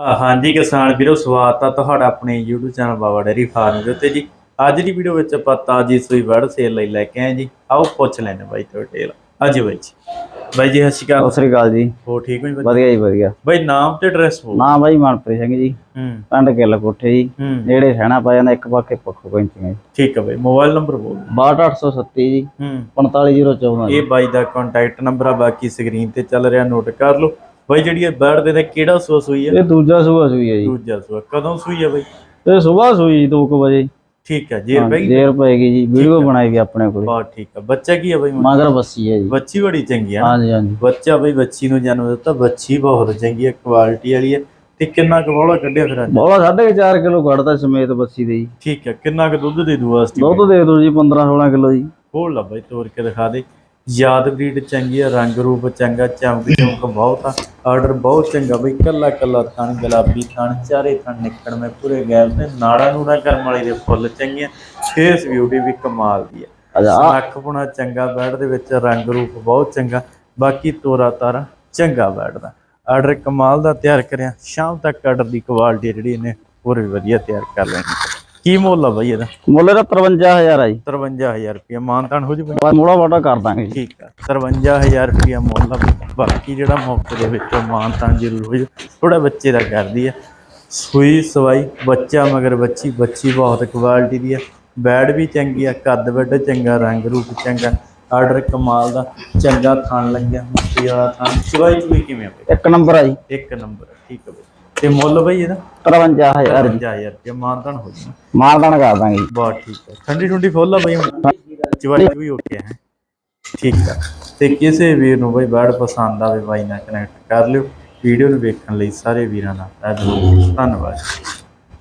ਹਾਂਜੀ ਕਿਸਾਨ ਵੀਰੋ ਸਵਾਗਤ ਆ ਤੁਹਾਡਾ ਆਪਣੇ YouTube channel Baba dairy farm ਦੇ ਉੱਤੇ ਜੀ। ਅੱਜ ਦੀ ਵੀਡੀਓ ਵਿੱਚ ਆਪਾਂ ਤਾਜੀ ਸੂਈ ਵੜ ਸੇਲ ਲਈ ਲੈ ਕੇ ਆਏ ਜੀ। ਆਓ ਪੁੱਛ ਲੈਣੇ ਬਾਈ ਤੋਂ ਡਿਟੇਲ ਹਾਂਜੀ ਬਾਈ ਜੀ। ਬਾਈ ਜੀ ਸਤਿ ਸ਼੍ਰੀ ਸਤਿ ਅਕਾਲ ਸ੍ਰੀ ਅਕਾਲ ਜੀ। ਹੋ ਠੀਕ ਹੋ ਜੀ? ਵਧੀਆ ਜੀ ਵਧੀਆ। ਬਾਈ ਨਾਮ ਤੇ ਐਡਰੈਸ ਹੋ ਨਾਮ ਬਾਈ ਮਨਪ੍ਰੀਤ ਸਿੰਘ ਜੀ। ਹੂੰ। ਪਿੰਡ ਕਿੱਲ ਕੋਠੇ ਜੀ। ਨੇੜੇ ਸਹਿਣਾ ਪਾ ਜਾਂਦਾ ਇੱਕ ਪਾਸੇ ਪੱਖੋ ਪੈਂਚੀਆਂ ਜੀ। ਠੀਕ ਹੈ ਬਾਈ ਮੋਬਾਈਲ ਨੰਬਰ ਬੋਲ। 62837 ਜੀ। ਹੂੰ। 45014 ਜੀ। ਇਹ ਬਾਈ ਦਾ ਕੰਟੈਕਟ ਨੰਬਰ ਆ ਬਾਕੀ ਸਕਰੀਨ ਤੇ ਚੱਲ ਰਿਹਾ ਨੋਟ ਕਰ ਲਓ। ਬਾਈ ਜਿਹੜੀ ਇਹ ਬਰਡ ਦੇ ਤੇ ਕਿਹੜਾ ਸੂਆ ਸੂਈ ਹੈ ਇਹ ਦੂਜਾ ਸੂਆ ਸੂਈ ਹੈ ਜੀ। ਦੂਜਾ ਸੂਆ। ਕਦੋਂ ਸੂਈ ਹੈ ਬਾਈ? ਇਹ ਸਵੇਰ ਸੂਈ 2 ਵਜੇ। ਠੀਕ ਹੈ ਜੀ ਬਾਈ ਦੇਰ ਪਏਗੀ ਜੀ। ਵੀਡੀਓ ਬਣਾਈ ਵੀ ਆਪਣੇ ਕੋਲ। ਬਹੁਤ ਠੀਕ ਹੈ ਬੱਚਾ ਕੀ ਹੈ ਬਾਈ? ਮਗਰ ਬੱਸੀ ਹੈ ਜੀ। ਬੱਚੀ ਬੜੀ ਚੰਗੀ ਹੈ ਨਾ? ਹਾਂਜੀ ਹਾਂਜੀ। ਬੱਚਾ ਬਈ ਬੱਚੀ ਨੂੰ ਜਨਮ ਦਿੱਤਾ। ਬੱਚੀ ਬਹੁਤ ਚੰਗੀ ਹੈ ਕੁਆਲਿਟੀ ਵਾਲੀ ਹੈ ਤੇ ਕਿੰਨਾ ਕੁ ਬੋਲਾ ਕੱਢਿਆ ਫਿਰ ਅੱਜ? ਬੋਲਾ 4.5 ਕਿਲੋ ਕੱਢਦਾ ਸਮੇਤ ਬੱਸੀ ਦੇ ਜੀ। ਠੀਕ ਹੈ ਕਿੰਨਾ ਕੁ ਦੁੱਧ ਦੇ ਦੂ ਵਾਸਤੇ ਦੁੱਧ ਦੇ ਦਿਓ ਜੀ 15 16 ਕਿਲੋ ਜੀ। ਖੋਲ ਲਾ ਬਈ ਤੋੜ ਕੇ ਦਿਖਾ ਦੇ। ਯਾਦ ਬਰੀਡ ਚੰਗੀ ਹੈ ਰੰਗ ਰੂਪ ਚੰਗਾ ਚਮਕ ਚਮਕ ਬਹੁਤ ਆ। ਆਰਡਰ ਬਹੁਤ ਚੰਗਾ ਬਈ ਕੱਲਾ ਕੱਲਾ ਥਣ ਗੁਲਾਬੀ ਥਣ ਚਾਰੇ ਥਣ ਨਿਕਣ ਮੈਂ ਪੂਰੇ ਗੈਲ ਤੇ ਨਾੜਾ ਨੂੜਾ ਕਰਮ ਵਾਲੀ ਦੇ ਫੁੱਲ ਚੰਗੀਆਂ ਫੇਸ ਬਿਊਟੀ ਵੀ ਕਮਾਲ ਦੀ ਅੱਛਾ ਨੱਕ ਪੁਣਾ ਚੰਗਾ ਬੈਡ ਦੇ ਵਿੱਚ ਰੰਗ ਰੂਪ ਬਹੁਤ ਚੰਗਾ ਬਾਕੀ ਤੋਰਾ ਤਾਰਾ ਚੰਗਾ ਬੈਠਦਾ। ਆਰਡਰ ਕਮਾਲ ਦਾ ਤਿਆਰ ਕਰਿਆ ਸ਼ਾਮ ਤੱਕ ਆਰਡਰ ਦੀ ਕੁਆਲਿਟੀ ਜਿਹੜੀ ਇਹਨੇ ਪੂਰੀ ਵਧੀਆ ਤਿਆਰ ਕਰ ਲੈਣੀ। ਕੀ ਮੁੱਲ ਆ ਬਈ ਇਹਦਾ? ਮੁੱਲ ਦਾ 53000 ਆ ਜੀ। 53000 ਰੁਪਏ ਮਾਨਤਾਨ ਹੋ ਜੂ ਬਈ। ਬਸ ਮੋੜਾ ਵਾਟਾ ਕਰ ਦਾਂਗੇ ਜੀ। ਠੀਕ ਆ 53000 ਰੁਪਏ ਮੁੱਲ ਆ। ਬਾਕੀ ਜਿਹੜਾ ਮੌਕੇ ਦੇ ਵਿੱਚੋਂ ਮਾਨਤਾਨ ਜ਼ਰੂਰ ਹੋ ਜੂ। ਥੋੜਾ ਬੱਚੇ ਦਾ ਕਰਦੀ ਆ। ਸੂਈ ਸਵਾਈ ਬੱਚਾ ਮਗਰ ਬੱਚੀ ਬੱਚੀ ਬਹੁਤ ਕੁਆਲਿਟੀ ਦੀ ਆ। ਬੈਡ ਵੀ ਚੰਗੀ ਆ ਕੱਦ ਵੱਡ ਚੰਗਾ ਰੰਗ ਰੂਪ ਚੰਗਾ। ਆਰਡਰ ਕਮਾਲ ਦਾ ਚੰਗਾ ਥਣ ਲੱਗਿਆ ਮੁੱਠੀ ਵਾਲਾ ਥਣ ਸਵਾਈ ਵੀ ਕਿਵੇਂ ਆ ਬਈ? ਇੱਕ ਨੰਬਰ ਆ ਜੀ। ਇੱਕ ਨੰਬਰ ਠੀਕ ਆ ਬਈ। ਤੇ ਮੁੱਲ ਬਈ ਇਹਦਾ? 53000 ਜੀ 50000 ਰੁਪਏ ਮਾਨਤਾਨ ਹੋ ਜੂ ਮਾਰਦਾਨ ਕਰ ਦਾਂਗੇ ਬਹੁਤ ਠੀਕ ਹੈ। ਠੰਡੀ ਠੰਡੀ ਫੁੱਲ ਆ ਬਈ ਚਵਾਈ ਵੀ ਓਕੇ ਹੈ। ਠੀਕ ਆ ਤੇ ਕਿਸੇ ਵੀਰ ਨੂੰ ਬਈ ਬੈਡ ਪਸੰਦ ਆਵੇ ਬਾਈ ਨਾਲ ਕਨੈਕਟ ਕਰ ਲਿਓ। ਵੀਡੀਓ ਨੂੰ ਵੇਖਣ ਲਈ ਸਾਰੇ ਵੀਰਾਂ ਦਾ ਧੰਨਵਾਦ।